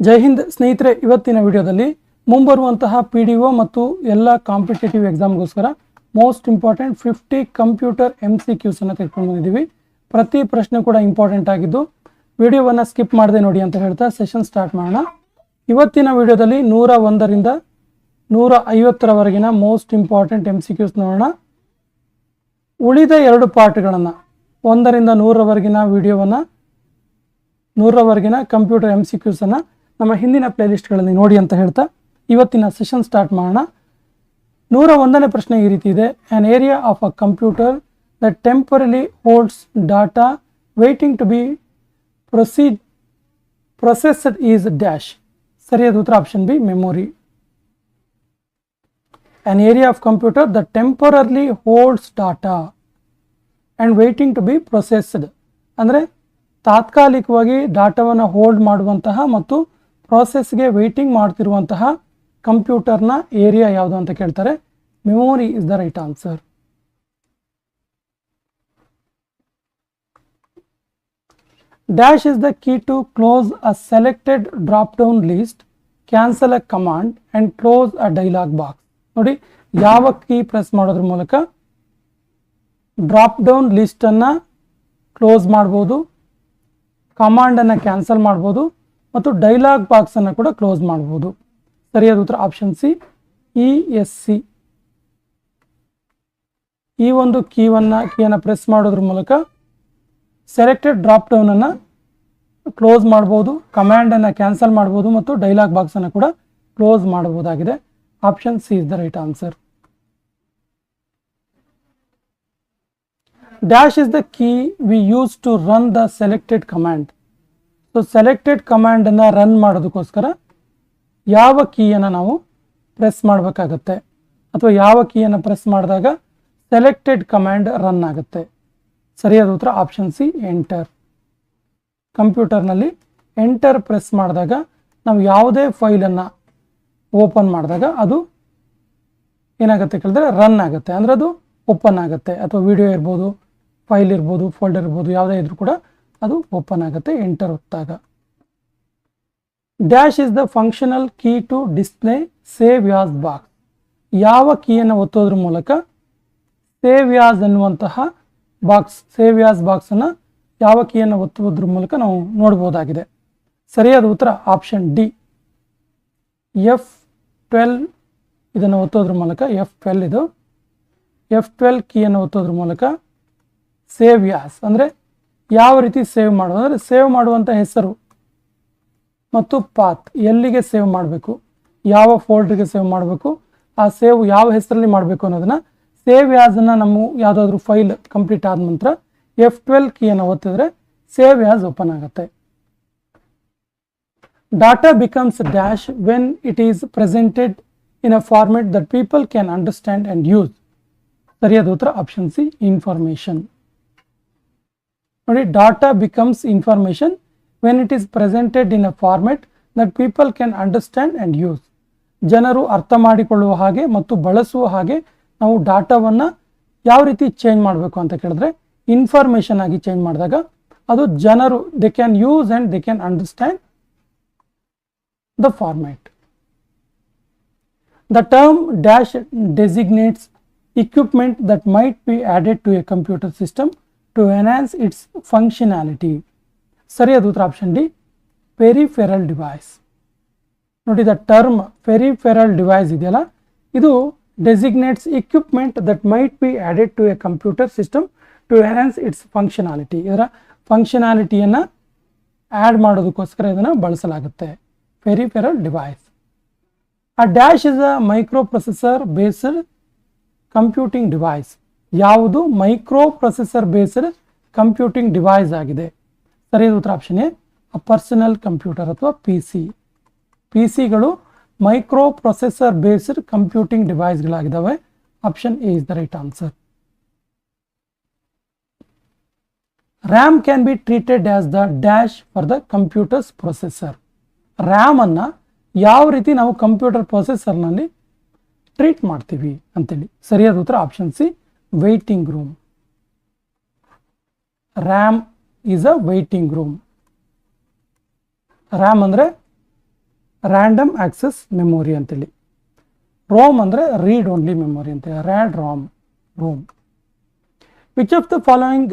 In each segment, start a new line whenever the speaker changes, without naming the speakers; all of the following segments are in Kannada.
ಜೈ ಹಿಂದ್ ಸ್ನೇಹಿತರೆ, ಇವತ್ತಿನ ವಿಡಿಯೋದಲ್ಲಿ ಮುಂಬರುವಂತಹ ಪಿ ಡಿ ಒ ಮತ್ತು ಎಲ್ಲ competitive ಎಕ್ಸಾಮ್ಗೋಸ್ಕರ most important fifty computer M C ಕ್ಯೂಸನ್ನು ತೆಗೆದುಕೊಂಡು ಬಂದಿದ್ದೀವಿ. ಪ್ರತಿ ಪ್ರಶ್ನೆ ಕೂಡ ಇಂಪಾರ್ಟೆಂಟ್ ಆಗಿದ್ದು ವಿಡಿಯೋವನ್ನು ಸ್ಕಿಪ್ ಮಾಡದೆ ನೋಡಿ ಅಂತ ಹೇಳ್ತಾ ಸೆಷನ್ ಸ್ಟಾರ್ಟ್ ಮಾಡೋಣ. ಇವತ್ತಿನ ವಿಡಿಯೋದಲ್ಲಿ ನೂರ ಒಂದರಿಂದ ನೂರ ಐವತ್ತರವರೆಗಿನ most important M C Qs ನೋಡೋಣ. ಉಳಿದ ಎರಡು ಪಾರ್ಟ್ಗಳನ್ನು ಒಂದರಿಂದ ನೂರರವರೆಗಿನ ವಿಡಿಯೋವನ್ನು ನೂರರವರೆಗಿನ ಕಂಪ್ಯೂಟರ್ ಎಂ ಸಿ ಕ್ಯೂಸನ್ನು ನಮ್ಮ ಹಿಂದಿನ ಪ್ಲೇಲಿಸ್ಟ್ಗಳಲ್ಲಿ ನೋಡಿ ಅಂತ ಹೇಳ್ತಾ ಇವತ್ತಿನ ಸೆಷನ್ ಸ್ಟಾರ್ಟ್ ಮಾಡೋಣ. ನೂರ ಒಂದನೇ ಪ್ರಶ್ನೆ ಈ ರೀತಿ ಇದೆ. An area of a computer that temporarily holds data waiting to be proceed processed is dash ಸರಿಯಾದ ಉತ್ತರ option B memory an area of computer the temporarily holds data and waiting to be processed ಅಂದರೆ ತಾತ್ಕಾಲಿಕವಾಗಿ ಡಾಟಾವನ್ನು ಹೋಲ್ಡ್ ಮಾಡುವಂತಹ ಮತ್ತು ಪ್ರಾಸೆಸ್ಗೆ ವೆಯ್ಟಿಂಗ್ ಮಾಡ್ತಿರುವಂತಹ ಕಂಪ್ಯೂಟರ್ನ ಏರಿಯಾ ಯಾವುದು ಅಂತ ಕೇಳ್ತಾರೆ. Memory is the right answer dash is the key to close a selected drop down list cancel a command and close a dialog box ನೋಡಿ, ಯಾವ ಕೀ ಪ್ರೆಸ್ ಮಾಡೋದ್ರ ಮೂಲಕ ಡ್ರಾಪ್ ಡೌನ್ ಲಿಸ್ಟನ್ನು ಕ್ಲೋಸ್ ಮಾಡ್ಬೋದು ಕಮಾಂಡನ್ನು ಕ್ಯಾನ್ಸಲ್ ಮಾಡ್ಬೋದು ಮತ್ತು ಡೈಲಾಗ್ ಬಾಕ್ಸನ್ನು ಕೂಡ ಕ್ಲೋಸ್ ಮಾಡ್ಬೋದು. ಸರಿಯಾದ ಉತ್ತರ option C E S C ಈ ಒಂದು ಕೀವನ್ನು ಕೀಯನ್ನು ಪ್ರೆಸ್ ಮಾಡೋದ್ರ ಮೂಲಕ ಸೆಲೆಕ್ಟೆಡ್ ಡ್ರಾಪ್ ಡೌನನ್ನು ಕ್ಲೋಸ್ ಮಾಡ್ಬೋದು ಕಮ್ಯಾಂಡನ್ನು ಕ್ಯಾನ್ಸಲ್ ಮಾಡ್ಬೋದು ಮತ್ತು ಡೈಲಾಗ್ ಬಾಕ್ಸನ್ನು ಕೂಡ ಕ್ಲೋಸ್ ಮಾಡಬಹುದಾಗಿದೆ option C is the right answer dash is the key we use to run the selected command so selected ಕಮಾಂಡನ್ನು run ಮಾಡೋದಕ್ಕೋಸ್ಕರ ಯಾವ ಕೀಯನ್ನು ನಾವು ಪ್ರೆಸ್ ಮಾಡಬೇಕಾಗತ್ತೆ. ಅಥವಾ ಯಾವ ಕೀಯನ್ನು ಪ್ರೆಸ್ ಮಾಡಿದಾಗ ಸೆಲೆಕ್ಟೆಡ್ ಕಮಾಂಡ್ ರನ್ ಆಗುತ್ತೆ. ಸರಿಯಾದ ಉತ್ತರ ಆಪ್ಷನ್ ಸಿ ಎಂಟರ್ ಕಂಪ್ಯೂಟರ್ನಲ್ಲಿ ಎಂಟರ್ ಪ್ರೆಸ್ ಮಾಡಿದಾಗ ನಾವು ಯಾವುದೇ ಫೈಲನ್ನು ಓಪನ್ ಮಾಡಿದಾಗ ಅದು ಏನಾಗುತ್ತೆ ಕೇಳಿದ್ರೆ ರನ್ ಆಗುತ್ತೆ. ಅಂದರೆ ಅದು ಓಪನ್ ಆಗುತ್ತೆ. ಅಥವಾ ವಿಡಿಯೋ ಇರ್ಬೋದು ಫೈಲ್ ಇರ್ಬೋದು ಫೋಲ್ಡರ್ ಇರ್ಬೋದು, ಯಾವುದೇ ಇದ್ರೂ ಕೂಡ ಅದು ಓಪನ್ ಆಗುತ್ತೆ enter ಒತ್ತಾಗ. Dash is the functional key to display save as box ಯಾವ ಕೀಯನ್ನು ಒತ್ತೋದ್ರ ಮೂಲಕ ಸೇವ್ ಯಾಸ್ ಅನ್ನುವಂತಹ ಬಾಕ್ಸ್ ಸೇವ್ ಯಾಸ್ ಬಾಕ್ಸನ್ನು ಯಾವ ಕೀಯನ್ನು ಒತ್ತುವುದ್ರ ಮೂಲಕ ನಾವು ನೋಡ್ಬೋದಾಗಿದೆ. ಸರಿಯಾದ ಉತ್ತರ ಆಪ್ಷನ್ ಡಿ ಎಫ್ ಟ್ವೆಲ್ ಇದನ್ನು ಒತ್ತೋದ್ರ ಮೂಲಕ ಎಫ್ ಟ್ವೆಲ್ ಇದು. ಎಫ್ ಟ್ವೆಲ್ ಕೀಯನ್ನು ಒತ್ತೋದ್ರ ಮೂಲಕ ಸೇವ್ ಯಾಸ್ ಅಂದರೆ ಯಾವ ರೀತಿ ಸೇವ್ ಮಾಡೋದು? ಅಂದರೆ ಸೇವ್ ಮಾಡುವಂಥ ಹೆಸರು ಮತ್ತು ಪಾತ್ ಎಲ್ಲಿಗೆ ಸೇವ್ ಮಾಡಬೇಕು? ಯಾವ ಫೋಲ್ಡ್ರಿಗೆ ಸೇವ್ ಮಾಡಬೇಕು? ಆ ಸೇವ್ ಯಾವ ಹೆಸರಲ್ಲಿ ಮಾಡಬೇಕು ಅನ್ನೋದನ್ನು ಸೇವ್ ಯಾಸನ್ನು ನಮ್ಮ ಯಾವುದಾದ್ರೂ ಫೈಲ್ ಕಂಪ್ಲೀಟ್ ಆದ ನಂತರ ಎಫ್ ಟ್ವೆಲ್ ಕೀಯನ್ನು ಒತ್ತಿದ್ರೆ ಸೇವ್ ಯಾಸ್ ಓಪನ್ ಆಗುತ್ತೆ. Data becomes dash when it is presented in a format that people can understand and use ಸರಿಯಾದ ಉತ್ತರ ಆಪ್ಷನ್ ಸಿ ಇನ್ಫಾರ್ಮೇಷನ್ ನೋಡಿ data becomes information when it is presented in a format that people can understand and use ಜನರು ಅರ್ಥ ಮಾಡಿಕೊಳ್ಳುವ ಹಾಗೆ ಮತ್ತು ಬಳಸುವ ಹಾಗೆ ನಾವು ಡಾಟಾವನ್ನು ಯಾವ ರೀತಿ ಚೇಂಜ್ ಮಾಡಬೇಕು ಅಂತ ಕೇಳಿದ್ರೆ ಇನ್ಫಾರ್ಮೇಷನ್ ಆಗಿ ಚೇಂಜ್ ಮಾಡಿದಾಗ ಅದು ಜನರು they can use and they can understand the format the term dash designates equipment that might be added to a computer system to enhance its functionality. ಸರಿಯಾದ ಉತ್ತರ ಆಪ್ಷನ್ ಡಿ ಪೆರಿಫೆರಲ್ ಡಿವೈಸ್ ನೋಡಿ ದ ಟರ್ಮ್ ಪೆರಿಫೆರಲ್ ಡಿವೈಸ್ ಇದೆಯಲ್ಲ? ಇದು designates equipment that might be added to a computer system to enhance its functionality ಇದರ ಫಂಕ್ಷನಾಲಿಟಿಯನ್ನು ಆ್ಯಡ್ ಮಾಡೋದಕ್ಕೋಸ್ಕರ ಇದನ್ನು ಬಳಸಲಾಗುತ್ತೆ. ಪೆರಿಫೆರಲ್ ಡಿವೈಸ್ ಆ dash is a microprocessor based computing device. ಯಾವುದು microprocessor based computing device ಆಗಿದೆ. ಸರಿಯಾದ ಉತ್ತರ ಆಪ್ಷನ್ ಎ ಪರ್ಸನಲ್ ಕಂಪ್ಯೂಟರ್ ಅಥವಾ ಪಿ ಸಿ. ಪಿ ಸಿಗಳು microprocessor based computing ಡಿವೈಸ್ಗಳಾಗಿದ್ದಾವೆ. Option A is the right answer. RAM can be treated as the dash for the computer's processor. ರ್ಯಾಮನ್ನು ಯಾವ ರೀತಿ ನಾವು ಕಂಪ್ಯೂಟರ್ ಪ್ರೊಸೆಸರ್ನಲ್ಲಿ ಟ್ರೀಟ್ ಮಾಡ್ತೀವಿ ಅಂತೇಳಿ. ಸರಿಯಾದ ಉತ್ತರ option C waiting room RAM is a waiting room RAM ಅಂದರೆ ರ್ಯಾಂಡಮ್ ಆಕ್ಸೆಸ್ ಮೆಮೊರಿ ಅಂತೇಳಿ. ರೋಮ್ ಅಂದರೆ ರೀಡ್ ಓನ್ಲಿ ಮೆಮೊರಿ ಅಂತ rad RAM ROM which of the following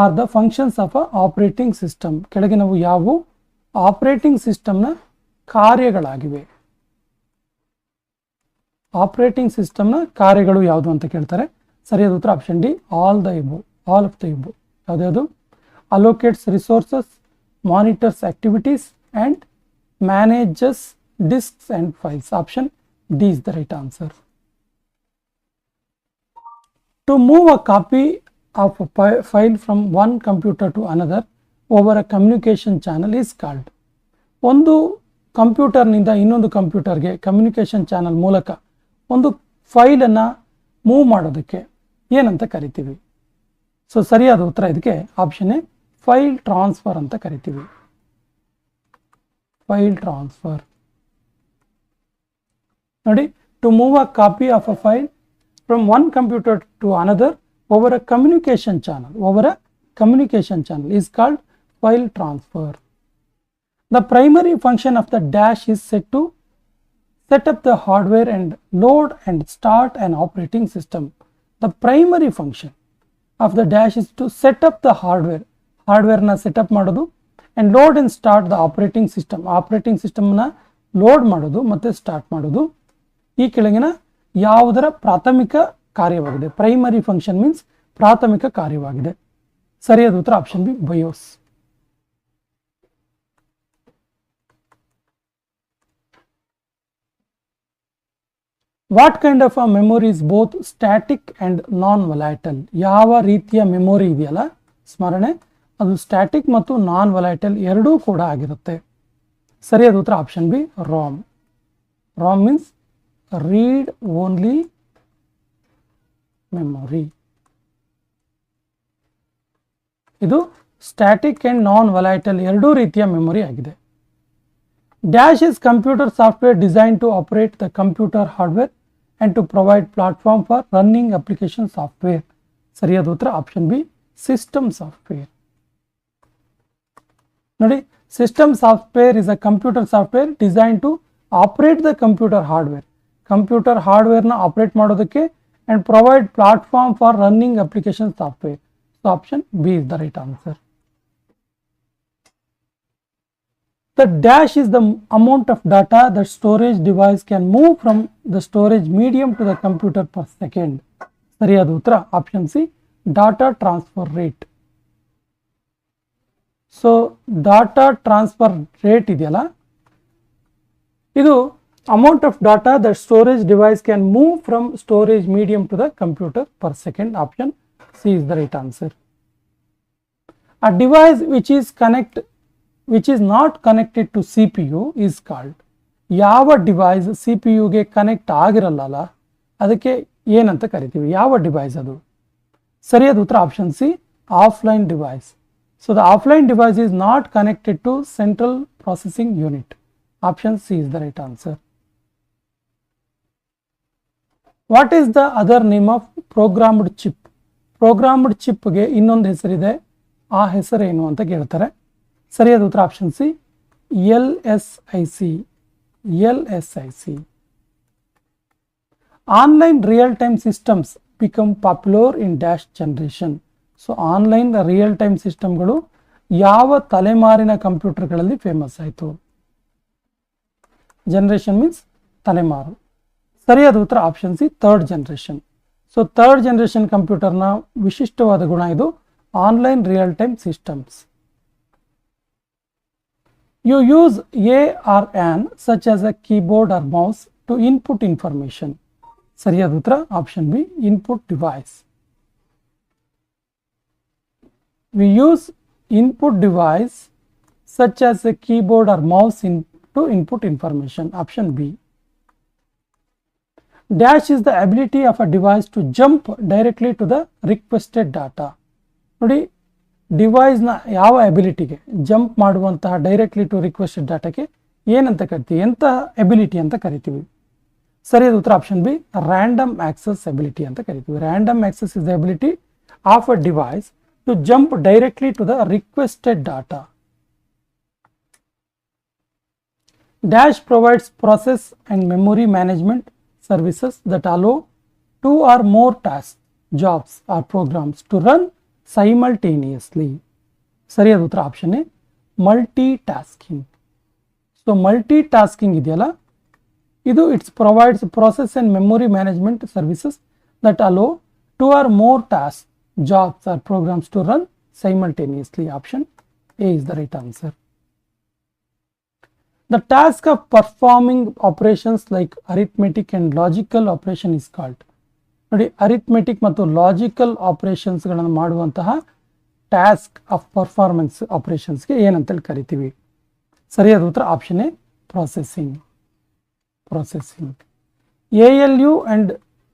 are the functions of a operating system ಕೆಳಗಿನವು ಯಾವುವು? ಆಪರೇಟಿಂಗ್ ಸಿಸ್ಟಮ್ನ ಕಾರ್ಯಗಳಾಗಿವೆ. ಆಪರೇಟಿಂಗ್ ಸಿಸ್ಟಮ್ನ ಕಾರ್ಯಗಳು ಯಾವುದು ಅಂತ ಕೇಳ್ತಾರೆ? ಸರಿಯಾದ ಉತ್ತರ option D all the above all of the above ಯಾವುದ್ಯಾವುದು allocates resources monitors activities and manages disks and files option D is the right answer to move a copy of file from one computer to another over a communication channel is called. ಒಂದು ಕಂಪ್ಯೂಟರ್ನಿಂದ ಇನ್ನೊಂದು ಕಂಪ್ಯೂಟರ್ಗೆ ಕಮ್ಯುನಿಕೇಷನ್ ಚಾನಲ್ ಮೂಲಕ ಒಂದು ಫೈಲನ್ನು ಮೂವ್ ಮಾಡೋದಕ್ಕೆ ಏನಂತ ಕರಿತೀವಿ ಸೊ ಸರಿಯಾದ ಉತ್ತರ ಇದಕ್ಕೆ ಆಪ್ಷನ್ ಎ ಫೈಲ್ ಟ್ರಾನ್ಸ್ಫರ್ ಅಂತ ಕರಿತೀವಿ ಫೈಲ್ ಟ್ರಾನ್ಸ್ಫರ್ ನೋಡಿ to move a copy of a file from one computer to another over a communication channel over a communication channel is called file transfer the primary function of the dash is set to set up the hardware and load and start an operating system the primary function of the dash is to set up the hardware hardware na set up ಮಾಡೋದು and load and start the operating system operating system na load ಮಾಡೋದು matte start ಮಾಡೋದು ee ಕೆಳಗಿನ ಯಾವುದರ prathamika karyavagide primary function means prathamika karyavagide ಸರಿಯಾದ ಉತ್ತರ option b BIOS what kind of a memory is both static and non volatile ಯಾವ ರೀತಿಯ ಮೆಮೊರಿ ಇದೆಯಲ್ಲ? ಸ್ಮರಣೆ, ಅದು ಸ್ಟ್ಯಾಟಿಕ್ ಮತ್ತು ನಾನ್ ವಲೈಟಲ್ ಎರಡೂ ಕೂಡ ಆಗಿರುತ್ತೆ. ಸರಿಯಾದ ಉತ್ತರ option B ROM ROM means read only memory ಇದು ಸ್ಟ್ಯಾಟಿಕ್ ಅಂಡ್ ನಾನ್ ವಲೈಟಲ್ ಎರಡೂ ರೀತಿಯ ಮೆಮೊರಿ ಆಗಿದೆ. Dash is computer software design to operate the computer hardware and to provide platform for running application software ಸರಿಯಾದ ಉತ್ತರ ಆಪ್ಷನ್ ಬಿ ಸಿಸ್ಟಮ್ ಸಾಫ್ಟ್ವೇರ್ ನೋಡಿ system software is a computer software design to operate the computer hardware computer ಹಾರ್ಡ್ವೇರ್ನ operate ಮಾಡೋದಕ್ಕೆ and provide platform for running application software so option B is the right answer The dash is the amount of data that storage device can move from the storage medium to the computer per second. ಸರಿಯಾದ ಉತ್ತರ option C data transfer rate so data transfer rate ಇದೆಯಲ್ಲ ಇದು amount of data that storage device can move from storage medium to the computer per second option C is the right answer a device which is is which is not connected to CPU is called. ಯಾವ ಡಿವೈಸ್ ಸಿ ಪಿ ಯುಗೆ ಕನೆಕ್ಟ್ ಆಗಿರಲ್ಲ ಅದಕ್ಕೆ ಏನಂತ ಕರಿತೀವಿ? ಯಾವ ಡಿವೈಸ್ ಅದು? ಸರಿಯಾದ ಉತ್ತರ option C offline device so the offline device is not connected to central processing unit option C is the right answer what is the other name of programmed chip programmed ಚಿಪ್ಗೆ ಇನ್ನೊಂದು ಹೆಸರಿದೆ. ಆ ಹೆಸರೇನು ಅಂತ ಕೇಳ್ತಾರೆ. ಸರಿಯಾದ ಉತ್ತರ option C L S I C L S I C online real time systems become popular in dash generation so online real time ಸಿಸ್ಟಮ್ಗಳು ಯಾವ ತಲೆಮಾರಿನ ಕಂಪ್ಯೂಟರ್ಗಳಲ್ಲಿ ಫೇಮಸ್ ಆಯಿತು? ಜನರೇಷನ್ ಮೀನ್ಸ್ ತಲೆಮಾರು. ಸರಿಯಾದ ಉತ್ತರ option C third generation so third generation ಕಂಪ್ಯೂಟರ್ನ ವಿಶಿಷ್ಟವಾದ ಗುಣ ಇದು online real time systems you use a are on such as a keyboard or mouse to input information ಸರಿಯಾದ ಉತ್ತರ option B input device we use input device such as a keyboard or mouse in to input information option B dash is the ability of a device to jump directly to the requested data ನೋಡಿ ಡಿವೈಸ್ನ ಯಾವ ಅಬಿಲಿಟಿಗೆ ಜಂಪ್ ಮಾಡುವಂತಹ ಡೈರೆಕ್ಟ್ಲಿ ಟು ರಿಕ್ವೆಸ್ಟೆಡ್ ಡಾಟಾಕ್ಕೆ ಏನಂತ ಕರಿತೀವಿ? ಎಂತಹ ಎಬಿಲಿಟಿ ಅಂತ ಕರಿತೀವಿ? ಸರಿಯಾದ ಉತ್ತರ option B random access ability ಅಂತ ಕರಿತೀವಿ. Random access is the ability of a device to jump directly to the requested data Dash provides process and memory management services that allow two or more tasks, jobs or programs to run simultaneously. ಸರಿಯಾದ ಉತ್ತರ option A multitasking so multitasking ಇದೆಯಲ್ಲ ಇದು it's provides process and memory management services that allow two or more tasks, jobs or programs to run simultaneously. Option A is the right answer. The task of performing operations like arithmetic and logical operation is called. ನೋಡಿ ಅರಿಥ್ಮೆಟಿಕ್ ಮತ್ತು ಲಾಜಿಕಲ್ ಆಪರೇಷನ್ಸ್ಗಳನ್ನು ಮಾಡುವಂತಹ ಟಾಸ್ಕ್ ಆಫ್ ಪರ್ಫಾರ್ಮೆನ್ಸ್ ಆಪರೇಷನ್ಸ್ಗೆ ಏನಂತೇಳಿ ಕರಿತೀವಿ. ಸರಿಯಾದ ಉತ್ತರ option A L U and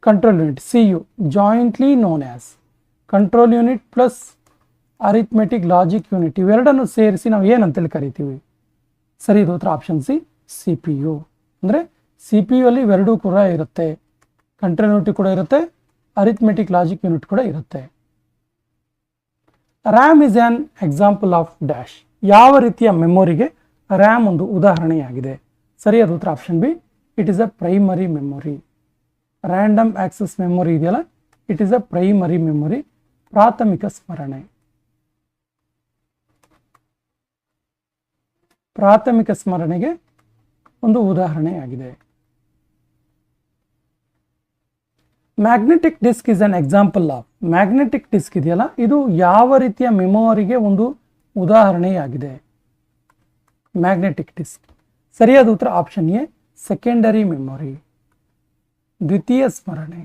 control unit C U jointly known as control unit plus arithmetic logic unit ಇವೆರಡನ್ನು ಸೇರಿಸಿ ನಾವು ಏನಂತೇಳಿ ಕರಿತೀವಿ. ಸರಿ ಇದು ಉತ್ತರ option C C P U ಅಂದರೆ ಸಿ ಪಿ ಯು ಅಲ್ಲಿ ಇವೆರಡೂ ಕೂಡ ಇರುತ್ತೆ. ಕಂಟ್ರೋಲ್ ಯೂನಿಟ್ ಕೂಡ ಇರುತ್ತೆ ಅರಿಥ್ಮೆಟಿಕ್ ಲಾಜಿಕ್ ಯೂನಿಟ್ ಕೂಡ ಇರುತ್ತೆ. RAM is an example of dash ಯಾವ ರೀತಿಯ ಮೆಮೊರಿಗೆ ರ್ಯಾಮ್ ಒಂದು ಉದಾಹರಣೆಯಾಗಿದೆ? ಸರಿಯಾದ ಉತ್ತರ option B it is a primary memory random access memory ಇದೆಯಲ್ಲ? It is a primary memory ಪ್ರಾಥಮಿಕ ಸ್ಮರಣೆ. ಪ್ರಾಥಮಿಕ ಸ್ಮರಣೆಗೆ ಒಂದು ಉದಾಹರಣೆಯಾಗಿದೆ. Magnetic disk is an example of magnetic disk ಇದೆಯಲ್ಲ? ಇದು ಯಾವ ರೀತಿಯ ಮೆಮೊರಿಗೆ ಒಂದು ಉದಾಹರಣೆಯಾಗಿದೆ. ಮ್ಯಾಗ್ನೆಟಿಕ್ ಡಿಸ್ಕ್ ಸರಿಯಾದ ಉತ್ತರ ಆಪ್ಷನ್ ಎ ಸೆಕೆಂಡರಿ ಮೆಮೊರಿ ದ್ವಿತೀಯ ಸ್ಮರಣೆ.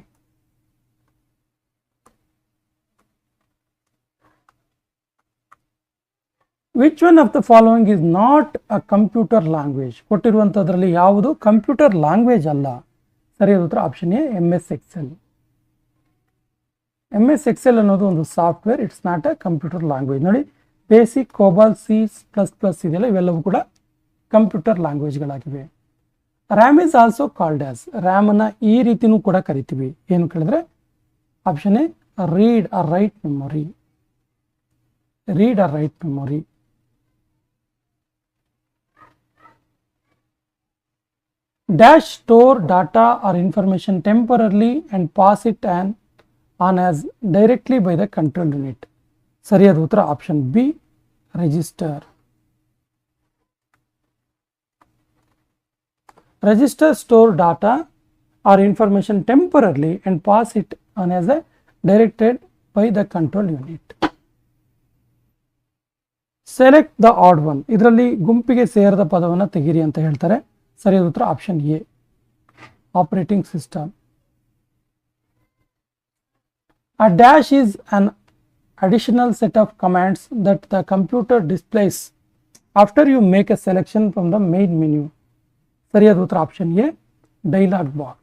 Which one of the following is not a computer language ಕೊಟ್ಟಿರುವಂಥದ್ರಲ್ಲಿ ಯಾವುದು? ಕಂಪ್ಯೂಟರ್ ಲ್ಯಾಂಗ್ವೇಜ್ ಅಲ್ಲ. ಸರಿಯಾದ ಉತ್ತರ option A M S Excel M S Excel ಅನ್ನೋದು ಒಂದು software it's not a computer language ನೋಡಿ basic COBOL C plus plus ಇದೆಯಲ್ಲ ಇವೆಲ್ಲವೂ ಕೂಡ computer ಲ್ಯಾಂಗ್ವೇಜ್ಗಳಾಗಿವೆ RAM is also called as ರ್ಯಾಮನ್ನು ಈ ರೀತಿನೂ ಕೂಡ ಕರಿತೀವಿ. ಏನು ಕೇಳಿದ್ರೆ option A read a write memory read a write memory dash store data or information temporarily and pass it an, on as directly by the control unit. ಸರಿಯಾದ ಉತ್ತರ option B register register store data or information temporarily and pass it on as a directed by the control unit select the odd one ಇದರಲ್ಲಿ ಗುಂಪಿಗೆ ಸೇರದ ಪದವನ್ನು ತೆಗೀರಿ ಅಂತ ಹೇಳ್ತಾರೆ. ಸರಿಯಾದ ಉತ್ತರ option A operating system A dash is an additional set of commands that the computer displays after you make a selection from the main menu. ಸರಿಯಾದ ಉತ್ತರ option A dialog box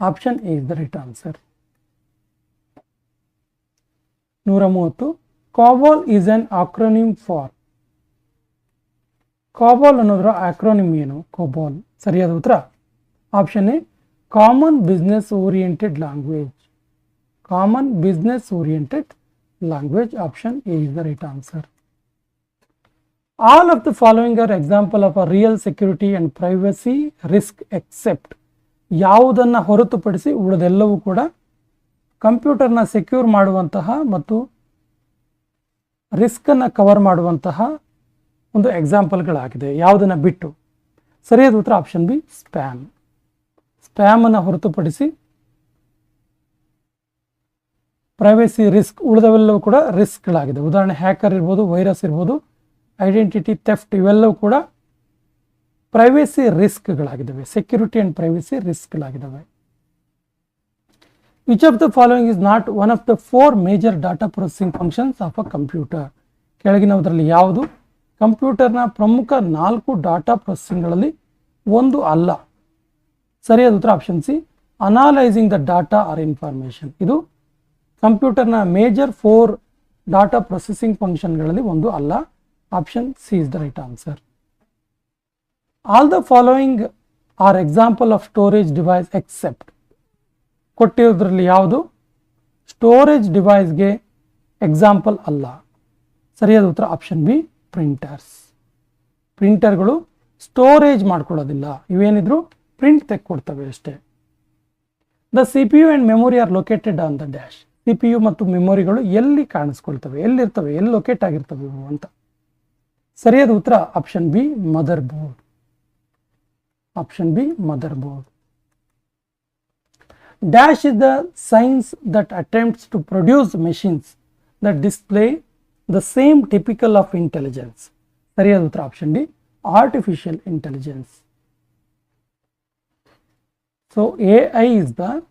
option A is the right answer ನೂರ ಮೂವತ್ತು ಕಾಬಾಲ್ is an acronym for COBOL ಅನ್ನೋದರ ಆಕ್ರೋನಿಮ್ ಏನು? ಕೋಬಾಲ್ ಸರಿಯಾದ ಉತ್ತರ? Option A common business oriented language common business oriented language option A is the right answer all of the following are example of a real security and privacy risk except ಯಾವುದನ್ನು ಹೊರತುಪಡಿಸಿ ಉಳಿದೆಲ್ಲವೂ ಕೂಡ ಕಂಪ್ಯೂಟರ್ನ ಸೆಕ್ಯೂರ್ ಮಾಡುವಂತಹ ಮತ್ತು ರಿಸ್ಕನ್ನು ಕವರ್ ಮಾಡುವಂತಹ ಒಂದು ಎಕ್ಸಾಂಪಲ್ಗಳಾಗಿದೆ ಯಾವುದನ್ನು ಬಿಟ್ಟು. ಸರಿಯಾದ ಉತ್ತರ ಆಪ್ಷನ್ ಬಿ ಸ್ಪ್ಯಾಮ್ ಸ್ಪ್ಯಾಮನ್ನು ಹೊರತುಪಡಿಸಿ ಪ್ರೈವೇಸಿ ರಿಸ್ಕ್ ಉಳಿದವೆಲ್ಲವೂ ಕೂಡ ರಿಸ್ಕ್ಗಳಾಗಿದೆ ಉದಾಹರಣೆ ಹ್ಯಾಕರ್ ಇರ್ಬೋದು ವೈರಸ್ ಇರ್ಬೋದು ಐಡೆಂಟಿಟಿ ಥೆಫ್ಟ್ ಇವೆಲ್ಲವೂ ಕೂಡ ಪ್ರೈವೇಸಿ ರಿಸ್ಕ್ಗಳಾಗಿದ್ದಾವೆ security and privacy ರಿಸ್ಕ್ಗಳಾಗಿದ್ದಾವೆ which of the following is not one of the four major data processing functions of a computer ಕೆಳಗಿನವುದರಲ್ಲಿ ಯಾವುದು? ಕಂಪ್ಯೂಟರ್ನ ಪ್ರಮುಖ ನಾಲ್ಕು ಡಾಟಾ ಪ್ರೊಸೆಸಿಂಗ್ಗಳಲ್ಲಿ ಒಂದು ಅಲ್ಲ. ಸರಿಯಾದ ಉತ್ತರ option C, analysing the data or information. ಇದು ಕಂಪ್ಯೂಟರ್ನ ಮೇಜರ್ ಫೋರ್ ಡಾಟಾ ಪ್ರೊಸೆಸಿಂಗ್ ಫಂಕ್ಷನ್ಗಳಲ್ಲಿ ಒಂದು ಅಲ್ಲ. Option C is the right answer. All the following are example of storage device except. ಕೊಟ್ಟಿರೋದ್ರಲ್ಲಿ ಯಾವುದು? ಸ್ಟೋರೇಜ್ ಡಿವೈಸ್ಗೆ ಎಕ್ಸಾಂಪಲ್ ಅಲ್ಲ. ಸರಿಯಾದ ಉತ್ತರ ಆಪ್ಷನ್ ಬಿ ಪ್ರಿಂಟರ್ಸ್ ಪ್ರಿಂಟರ್ಗಳು ಸ್ಟೋರೇಜ್ ಮಾಡ್ಕೊಳ್ಳೋದಿಲ್ಲ. ಇವೇನಿದ್ರು ಪ್ರಿಂಟ್ ತೆಕ್ಕೊಡ್ತವೆ ಅಷ್ಟೇ. The C P U and memory are located on the dash C P U ಮತ್ತು ಮೆಮೊರಿಗಳು ಎಲ್ಲಿ ಕಾಣಿಸ್ಕೊಳ್ತವೆ, ಎಲ್ಲಿರ್ತವೆ, ಎಲ್ಲಿ ಲೊಕೇಟ್ ಆಗಿರ್ತವೆ ಇವು ಅಂತ. ಸರಿಯಾದ ಉತ್ತರ option B motherboard option B motherboard dash is the science that attempts to produce machines that display the same typical of intelligence ಸರಿಯಾದ ಉತ್ತರ option D artificial intelligence So AI is the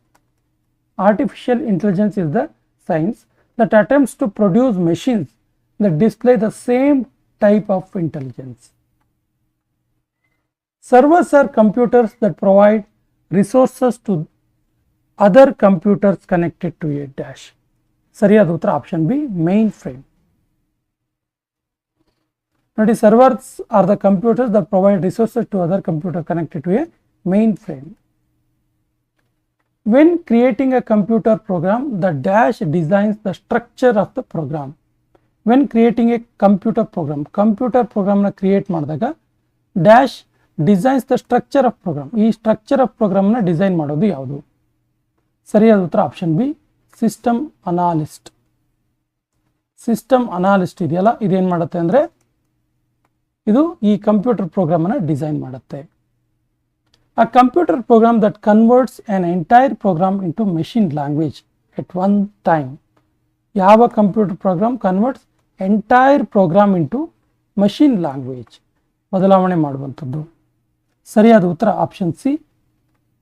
artificial intelligence is the science that attempts to produce machines that display the same type of intelligence. Servers are computers that provide resources to other computers connected to a dash. ಸರಿಯಾದ ಉತ್ತರ option B mainframe servers are the computers that provide resources to other computer connected to a mainframe When creating a computer program, the dash designs the structure of the program. When creating a computer program computer ಪ್ರೋಗ್ರಾಮ್ನ create ಮಾಡಿದಾಗ dash designs the structure of program ಈ ಸ್ಟ್ರಕ್ಚರ್ ಆಫ್ ಪ್ರೋಗ್ರಾಮ್ನ ಡಿಸೈನ್ ಮಾಡೋದು ಯಾವುದು? ಸರಿಯಾದ ಉತ್ತರ option B system analyst system analyst ಇದೆಯಲ್ಲ ಇದೇನು ಮಾಡುತ್ತೆ ಅಂದರೆ ಇದು ಈ ಕಂಪ್ಯೂಟರ್ ಪ್ರೋಗ್ರಾಮನ್ನು ಡಿಸೈನ್ ಮಾಡುತ್ತೆ. A computer program that converts an entire program into machine language at one time ಯಾವ computer program converts entire program into machine language ಬದಲಾವಣೆ ಮಾಡುವಂಥದ್ದು. ಸರಿಯಾದ ಉತ್ತರ option C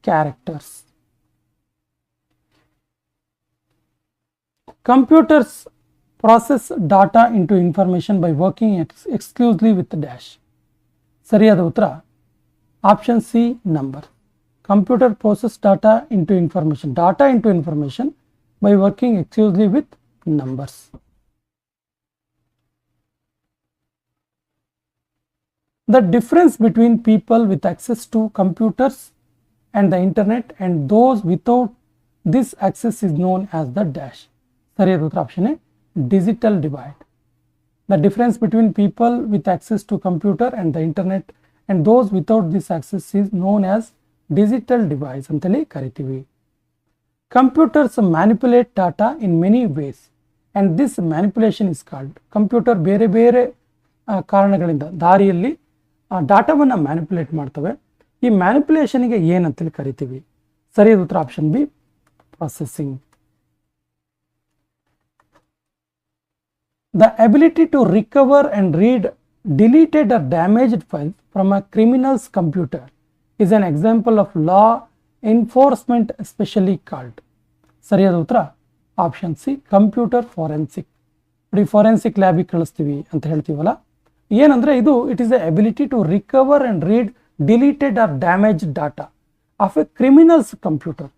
characters computers Process data into information by working ex exclusively with dash ಸರಿಯಾದ ಉತ್ತರ option C number. Computer process data into information, data into information by working exclusively with numbers. The difference between people with access to computers and the internet and those without this access is known as the dash. ಸರಿಯಾದ ಉತ್ತರ option A Digital divide the difference between people with access to computer and the internet and those without this access is known as digital device ಅಂತೇಳಿ ಕರಿತೀವಿ. Computers manipulate data in many ways and this manipulation is called computer ಬೇರೆ ಬೇರೆ ಕಾರಣಗಳಿಂದ ದಾರಿಯಲ್ಲಿ ಡಾಟಾವನ್ನು ಮ್ಯಾನಿಪುಲೇಟ್ ಮಾಡ್ತವೆ. ಈ ಮ್ಯಾನಿಪುಲೇಷನ್ಗೆ ಏನಂತೇಳಿ ಕರಿತೀವಿ. ಸರಿಯಾದ ಉತ್ತರ option B processing The ability to recover and read deleted or damaged files from a criminal's computer is an example of law enforcement especially called. ಸರಿಯಾದ ಉತ್ತರ? ಆಪ್ಷನ್ ಸಿ ಕಂಪ್ಯೂಟರ್ ಫಾರೆನ್ಸಿಕ್ ನೋಡಿ ಫಾರೆನ್ಸಿಕ್ ಲ್ಯಾಬಿಗೆ ಕಳಿಸ್ತೀವಿ ಅಂತ ಹೇಳ್ತೀವಲ್ಲ? ಏನಂದರೆ ಇದು it is the ability to recover and read deleted or damage data of a criminals computer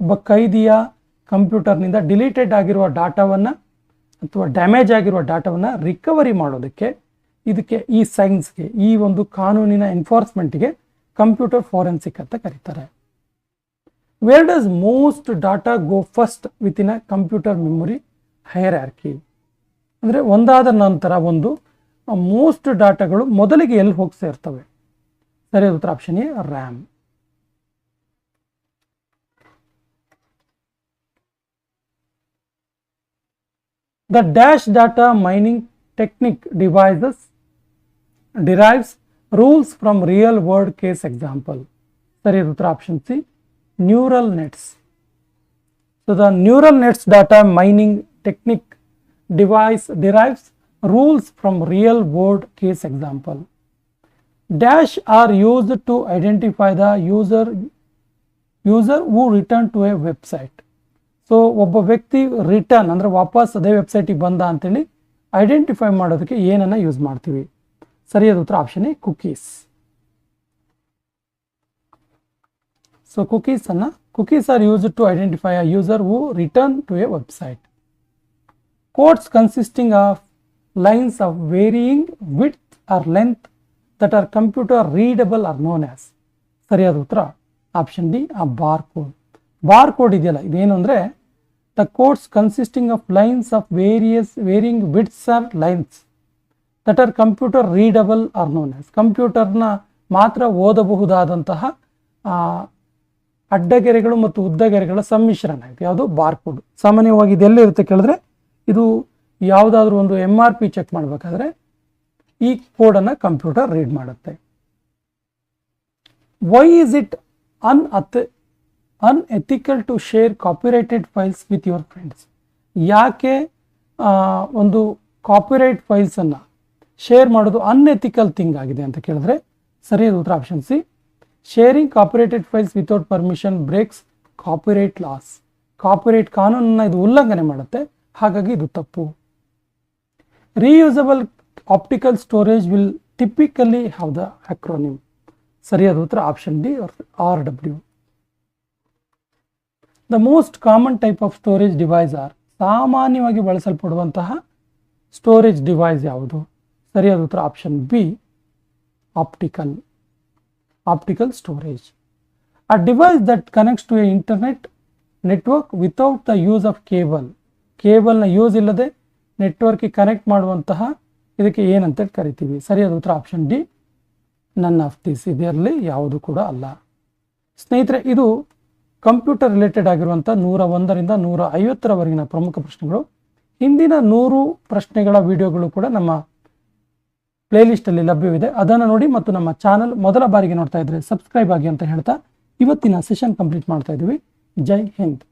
ಒಬ್ಬ ಕೈದಿಯ ಕಂಪ್ಯೂಟರ್ನಿಂದ ಡಿಲೀಟೆಡ್ ಆಗಿರುವ ಡಾಟಾವನ್ನು ಅಥವಾ ಡ್ಯಾಮೇಜ್ ಆಗಿರುವ ಡಾಟಾವನ್ನು ರಿಕವರಿ ಮಾಡೋದಕ್ಕೆ ಇದಕ್ಕೆ ಈ ಸೈನ್ಸ್ಗೆ ಈ ಒಂದು ಕಾನೂನಿನ ಎನ್ಫೋರ್ಸ್ಮೆಂಟ್ಗೆ ಕಂಪ್ಯೂಟರ್ ಫಾರೆನ್ಸಿಕ್ ಅಂತ ಕರೀತಾರೆ. Where does most data go first within a computer memory hierarchy ಅಂದರೆ ಒಂದಾದ ನಂತರ ಒಂದು ಮೋಸ್ಟ್ ಡಾಟಾಗಳು ಮೊದಲಿಗೆ ಎಲ್ಲಿ ಹೋಗಿ ಸೇರ್ತವೆ ಸರಿಯಾದ ಉತ್ತರ option A RAM The dash data mining technique devices derives rules from real world case example. That is option C, neural nets. So the neural nets data mining technique device derives rules from real world case example. Dash are used to identify the user user who returned to a website. So ಒಬ್ಬ ವ್ಯಕ್ತಿ ರಿಟರ್ನ್ ಅಂದರೆ ವಾಪಸ್ ಅದೇ ವೆಬ್ಸೈಟಿಗೆ ಬಂದ ಅಂತೇಳಿ ಐಡೆಂಟಿಫೈ ಮಾಡೋದಕ್ಕೆ ಏನನ್ನು ಯೂಸ್ ಮಾಡ್ತೀವಿ. ಸರಿಯಾದ ಉತ್ತರ option A cookies so ಕುಕೀಸನ್ನು cookies are use to identify a user who return to a website codes consisting of lines of varying with or length that are computer readable or known as ಸರಿಯಾದ ಉತ್ತರ ಆಪ್ಷನ್ ಡಿ ಆ ಬಾರ್ ಕೋಡ್ ಬಾರ್ ಕೋಡ್ ಇದೆಯಲ್ಲ, ಇದೇನು ಅಂದರೆ the codes consisting of lines of various varying widths or lines that are computer readable or known as ಕಂಪ್ಯೂಟರ್ನ ಮಾತ್ರ ಓದಬಹುದಾದಂತಹ ಅಡ್ಡಗೆರೆಗಳು ಮತ್ತು ಉದ್ದಗೆರೆಗಳ ಸಮ್ಮಿಶ್ರಣ ಇದೆ. ಯಾವುದು? ಬಾರ್ಕೋಡ್. ಸಾಮಾನ್ಯವಾಗಿ ಇದೆಲ್ಲ ಇರುತ್ತೆ ಕೇಳಿದ್ರೆ, ಇದು ಯಾವುದಾದ್ರೂ ಒಂದು ಎಂ ಆರ್ ಪಿ ಚೆಕ್ ಮಾಡಬೇಕಾದ್ರೆ ಈ ಕೋಡನ್ನು ಕಂಪ್ಯೂಟರ್ ರೀಡ್ ಮಾಡುತ್ತೆ. ವೈ ಇಸ್ ಇಟ್ ಅನ್ ಅತ್ unethical to share copyrighted files with your friends ಯಾಕೆ ಒಂದು ಕಾಪಿರೈಟ್ ಫೈಲ್ಸನ್ನು ಶೇರ್ ಮಾಡೋದು ಅನ್ಎಥಿಕಲ್ ಥಿಂಗ್ ಆಗಿದೆ ಅಂತ ಕೇಳಿದ್ರೆ, ಸರಿಯಾದ ಉತ್ತರ option C sharing copyrighted files without permission breaks copyright laws copyright ಕಾನೂನನ್ನು ಇದು ಉಲ್ಲಂಘನೆ ಮಾಡುತ್ತೆ, ಹಾಗಾಗಿ ಇದು ತಪ್ಪು. Reusable optical storage will typically have the acronym ಸರಿಯಾದ ಉತ್ತರ option D R W the most common type of storage device or ಸಾಮಾನ್ಯವಾಗಿ ಬಳಸಲ್ಪಡುವಂತಹ ಸ್ಟೋರೇಜ್ ಡಿವೈಸ್ ಯಾವುದು? ಸರಿಯಾದ ಉತ್ತರ option B optical optical storage a device that connects to a internet network without the use of cable ಕೇಬಲ್ನ use ಇಲ್ಲದೆ ನೆಟ್ವರ್ಕ್ಗೆ ಕನೆಕ್ಟ್ ಮಾಡುವಂತಹ ಇದಕ್ಕೆ ಏನಂತ ಕರಿತೀವಿ. ಸರಿಯಾದ ಉತ್ತರ option D none of this ಇದರಲ್ಲಿ ಯಾವುದು ಕೂಡ ಅಲ್ಲ. ಸ್ನೇಹಿತರೆ, ಇದು ಕಂಪ್ಯೂಟರ್ ರಿಲೇಟೆಡ್ ಆಗಿರುವಂಥ ನೂರ ಒಂದರಿಂದ ನೂರ ಐವತ್ತರವರೆಗಿನ ಪ್ರಮುಖ ಪ್ರಶ್ನೆಗಳು. ಹಿಂದಿನ ನೂರು ಪ್ರಶ್ನೆಗಳ ವಿಡಿಯೋಗಳು ಕೂಡ ನಮ್ಮ ಪ್ಲೇಲಿಸ್ಟಲ್ಲಿ ಲಭ್ಯವಿದೆ. ಅದನ್ನು ನೋಡಿ ಮತ್ತು ನಮ್ಮ ಚಾನಲ್ ಮೊದಲ ಬಾರಿಗೆ ನೋಡ್ತಾ ಇದ್ರೆ ಸಬ್ಸ್ಕ್ರೈಬ್ ಆಗಿ ಅಂತ ಹೇಳ್ತಾ ಇವತ್ತಿನ ಸೆಷನ್ ಕಂಪ್ಲೀಟ್ ಮಾಡ್ತಾ ಇದ್ದೀವಿ. ಜೈ ಹಿಂದ್.